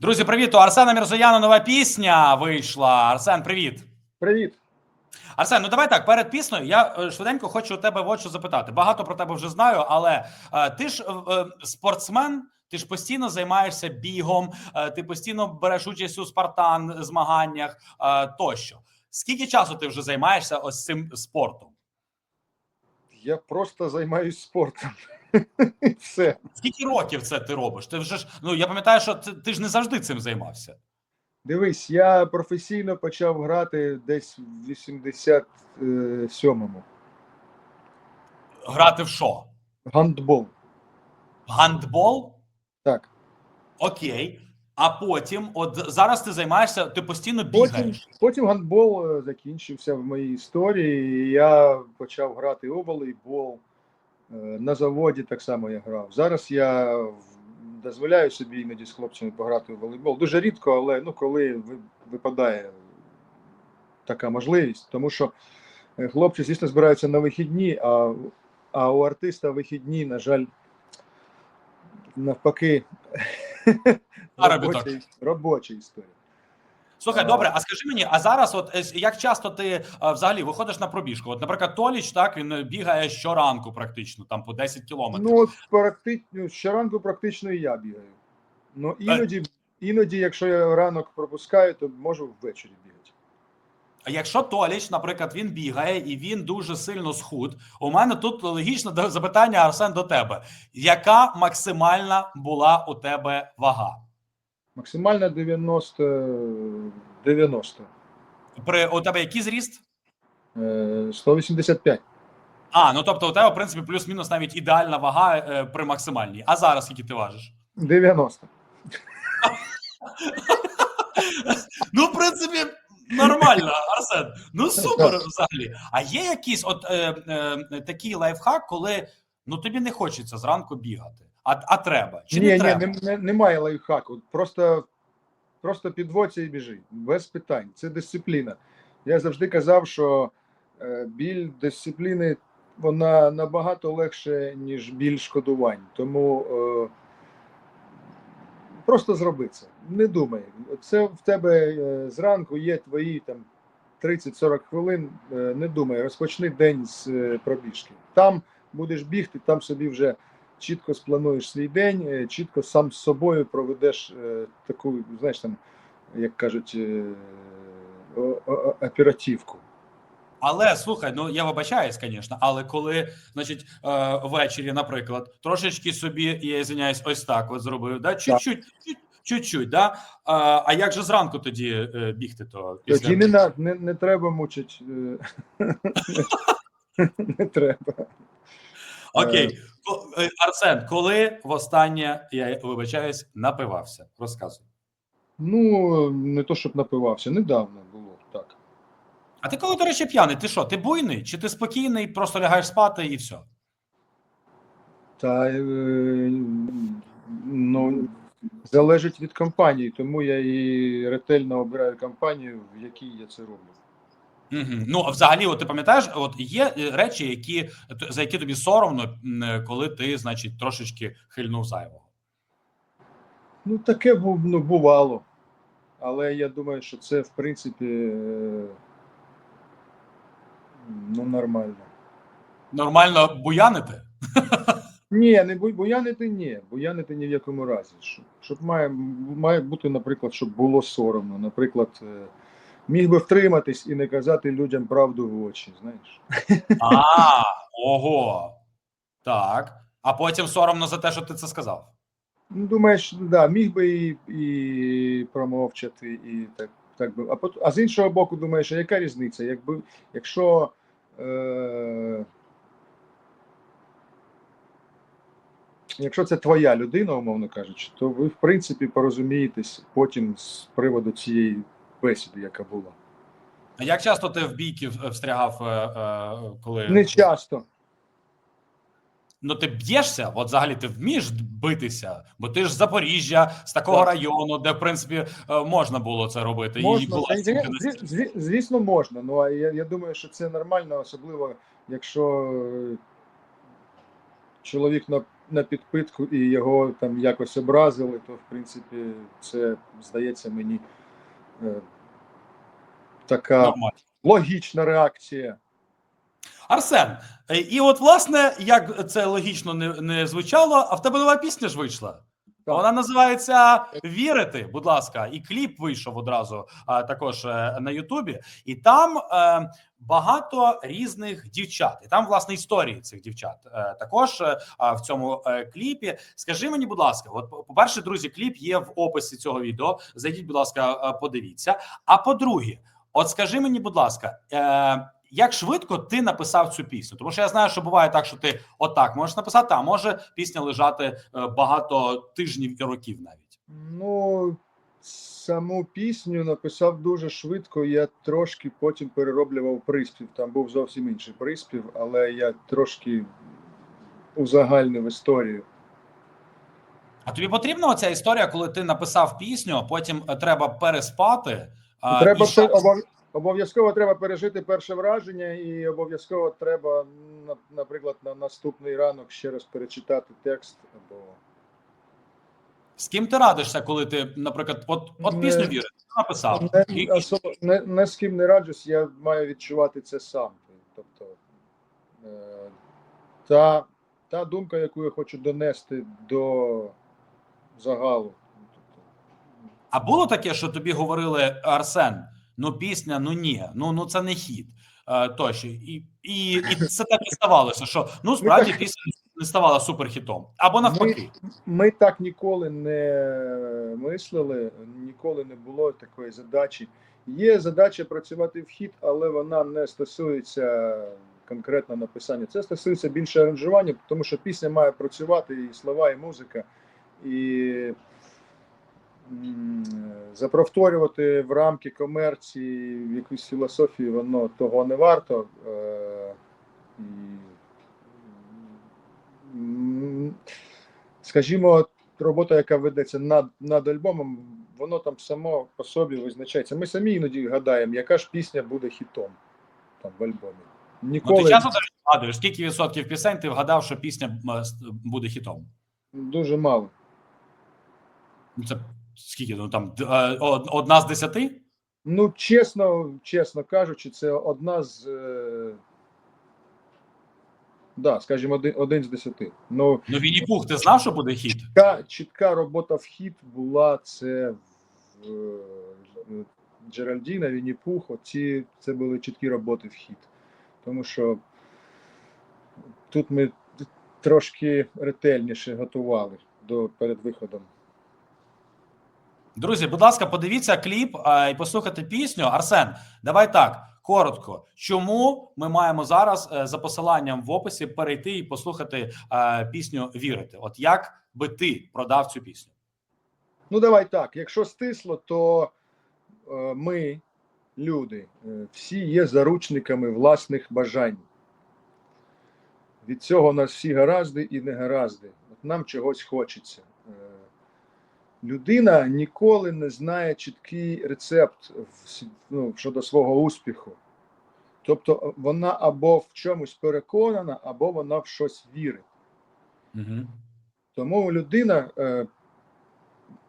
Друзі, привіт! У Арсена Мірзояна нова пісня вийшла. Арсен, привіт. Привіт. Арсен, ну давай так. Перед піснею я е, швиденько хочу у тебе в очі запитати. Багато про тебе вже знаю, але е, ти ж е, е, спортсмен. Ти ж постійно займаєшся бігом, е, ти постійно береш участь у спартан змаганнях е, тощо. Скільки часу ти вже займаєшся ось цим спортом? Я просто займаюсь спортом. Все. Скільки років це ти робиш? Ти вже ж ну я пам'ятаю, що ти, ти ж не завжди цим займався. Дивись, я професійно почав грати десь в 87-му. Грати в що? Гандбол. Гандбол? Так. Окей. А потім, от зараз ти займаєшся, ти постійно Потім, бігаєш. потім гандбол е, закінчився в моїй історії. і Я почав грати у волейбол. Е, На заводі так само я грав. Зараз я дозволяю собі іноді з хлопцями пограти у волейбол. Дуже рідко, але ну, коли випадає така можливість, тому що е, хлопці, звісно, збираються на вихідні, а, а у артиста вихідні, на жаль, навпаки, робоча історія. Слухай, добре, а скажи мені, а зараз, от е, як часто ти е, взагалі виходиш на пробіжку? От, наприклад, Толіч, так він е, бігає щоранку, практично там по 10 кілометрів. Ну, от практично щоранку практично і я бігаю. Ну, іноді, іноді, якщо я ранок пропускаю, то можу ввечері бігати. А якщо Толіч, наприклад, він бігає і він дуже сильно схуд, у мене тут логічне запитання, Арсен, до тебе: яка максимальна була у тебе вага? Максимально 90, 90 При у тебе який зріст? е, 185. А, ну тобто у тебе, в принципі, плюс-мінус навіть ідеальна вага е, при максимальній. А зараз скільки ти важиш? 90. Ну, в принципі, нормально, Арсен. Ну супер взагалі. А є якийсь от е, е, такий лайфхак, коли ну тобі не хочеться зранку бігати, а, а треба. Чи ні, не ні, треба? не, не, немає лайфхаку. Просто, просто підводься і біжи. Без питань. Це дисципліна. Я завжди казав, що е, біль дисципліни вона набагато легше, ніж біль шкодувань. Тому е, просто зроби це. Не думай. Це в тебе е, зранку є твої там 30-40 хвилин. Е, не думай, розпочни день з пробіжки. Там будеш бігти, там собі вже чітко сплануєш свій день, е, чітко сам з собою проведеш е, таку, знаєш, там, як кажуть, е, оперативку. Але слухай, ну я вибачаюсь, звісно, але коли, значить, е, ввечері, наприклад, трошечки собі, я звиняюсь, ось так от зробив, да? чуть-чуть, чуть- чуть-чуть, да? А, а як же зранку тоді бігти? То після- Тоді не, не, не треба мучити. Не треба. Окей, е, Арсен, коли востаннє, я вибачаюсь, напивався? Розказуй. Ну, не то, щоб напивався, недавно було так. А ти коли, до речі, п'яний, ти що? Ти буйний? Чи ти спокійний, просто лягаєш спати і все? Та е, ну, залежить від компанії, тому я і ретельно обираю компанію, в якій я це роблю. Угу. Ну, а взагалі, от ти пам'ятаєш, от є е, речі, які за які тобі соромно, е, коли ти, значить, трошечки хильнув зайвого. Ну, таке ну, бувало. Але я думаю, що це, в принципі, е, ну, нормально. Нормально буянити? Ні, не бу- буянити ні. Буянити ні в якому разі. Щоб, має, має бути, наприклад, щоб було соромно. Наприклад, міг би втриматись і не казати людям правду в очі, знаєш. А, ого. Так. А потім соромно за те, що ти це сказав. Ну, думаєш, да, міг би і, і промовчати, і так, так би. А, пот- а з іншого боку, думаєш, а яка різниця? Якби, якщо е, якщо це твоя людина, умовно кажучи, то ви, в принципі, порозумієтесь потім з приводу цієї бесіди, яка була. А Як часто ти в бійки встрягав, е, е, коли Не часто. ну ти б'єшся? От взагалі ти вмієш битися, бо ти ж з Запоріжжя, з такого Так. району, де в принципі е, можна було це робити. І була звісно, можна. Ну а я, я думаю, що це нормально, особливо якщо е, чоловік на на підпитку і його там якось образили, то в принципі це здається мені е, така Нормально. логічна реакція. Арсен, е, і от власне, як це логічно не, не звучало, а в тебе нова пісня ж вийшла. Вона називається Вірити. Будь ласка, і кліп вийшов одразу також е, на Ютубі, і там е, багато різних дівчат. І там власне історії цих дівчат. Е, також в цьому кліпі. Скажи мені, будь ласка, от по перше, друзі, кліп є в описі цього відео. Зайдіть, будь ласка, подивіться. А по-друге, от скажи мені, будь ласка. Як швидко ти написав цю пісню? Тому що я знаю, що буває так, що ти отак можеш написати, а може пісня лежати е, багато тижнів і років навіть. Ну, саму пісню написав дуже швидко. Я трошки потім перероблював приспів. Там був зовсім інший приспів, але я трошки узагальнив історію. А тобі потрібна оця історія, коли ти написав пісню, а потім е, треба переспати. Треба і ще- обов'язково треба пережити перше враження, і обов'язково треба, наприклад, на наступний ранок ще раз перечитати текст або З ким ти радишся, коли ти, наприклад, от, от Не- пісню віриш, написав. не, І- особо, не, не з ким не раджусь, я маю відчувати це сам. Тобто е, та, та думка, яку я хочу донести до загалу. А було таке, що тобі говорили Арсен, ну пісня, ну ні, ну ну це не хіт. Е, тощо. І, і, і це так і ставалося, що ну справді пісня не ставала суперхітом. Або навпаки. Ми так ніколи не мислили, ніколи не було такої задачі. Є задача працювати в хіт, але вона не стосується конкретно написання. Це стосується більше аранжування, тому що пісня має працювати і слова, і музика, і м, заповторювати в рамки комерції в якусь філософію, воно того не варто. Е, скажімо, робота, яка ведеться над, над альбомом, воно там само по собі визначається. Ми самі іноді гадаємо, яка ж пісня буде хітом там в альбомі. Ну, ти часто згадуєш, скільки відсотків пісень ти вгадав, що пісня буде хітом? дуже мало. Ну, Це скільки? Ну там е, од- одна з десяти? Ну, чесно, чесно кажучи, це одна з. Е... Да, скажімо, один, один з десяти. Ну, Ну Вінні Пух, ти знав, що буде хіт? чітка, чітка робота в хіт була це в е, Джеральдіна, Вінні Пух. Оці це були чіткі роботи в хіт. Тому що тут ми трошки ретельніше готували до перед виходом. Друзі, будь ласка, подивіться кліп і послухайте пісню. Арсен, давай так. Коротко, чому ми маємо зараз е, за посиланням в описі перейти і послухати е, пісню Вірити? От як би ти продав цю пісню? Ну, давай так. Якщо стисло, то е, ми, люди, всі є заручниками власних бажань. Від цього у нас всі гаразди і негаразди. От нам чогось хочеться. Е, людина ніколи не знає чіткий рецепт ну, щодо свого успіху. Тобто вона або в чомусь переконана, або вона в щось вірить. Угу. Тому людина, е,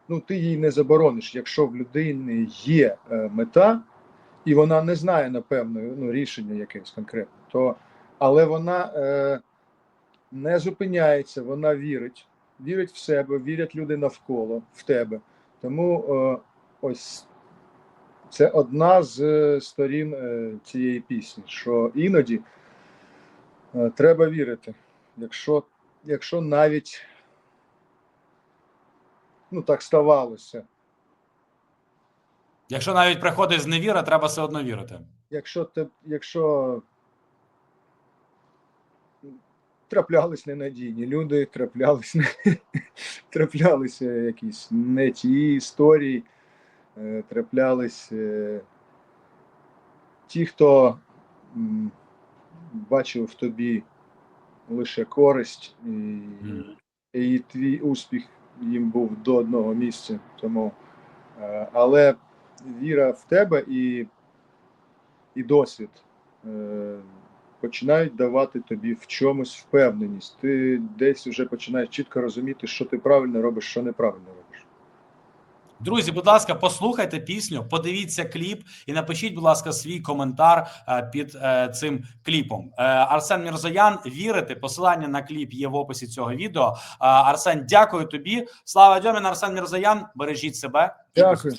ну ти їй не заборониш, якщо в людини є е, мета, і вона не знає, напевно, ну, рішення якесь конкретне, то але вона е, не зупиняється, вона вірить, вірить в себе, вірять люди навколо в тебе. Тому е, ось це одна з е, сторін е, цієї пісні, що іноді треба вірити, якщо, якщо навіть ну так ставалося. Якщо навіть приходить з невіра, треба все одно вірити. Якщо те, якщо траплялись ненадійні люди, траплялись, не- траплялися якісь не ті історії, е, траплялись е, ті, хто бачив в тобі лише користь, і, і твій успіх їм був до одного місця. Тому, е, але віра в тебе і, і досвід е, починають давати тобі в чомусь впевненість. Ти десь вже починаєш чітко розуміти, що ти правильно робиш, що неправильно робиш. Друзі, будь ласка, послухайте пісню, подивіться кліп і напишіть, будь ласка, свій коментар е, під е, цим кліпом. Е, Арсен Мірзоян, вірите, посилання на кліп є в описі цього відео. Арсен, дякую тобі. Слава Дьомін, Арсен Мірзоян. Бережіть себе. Дякую.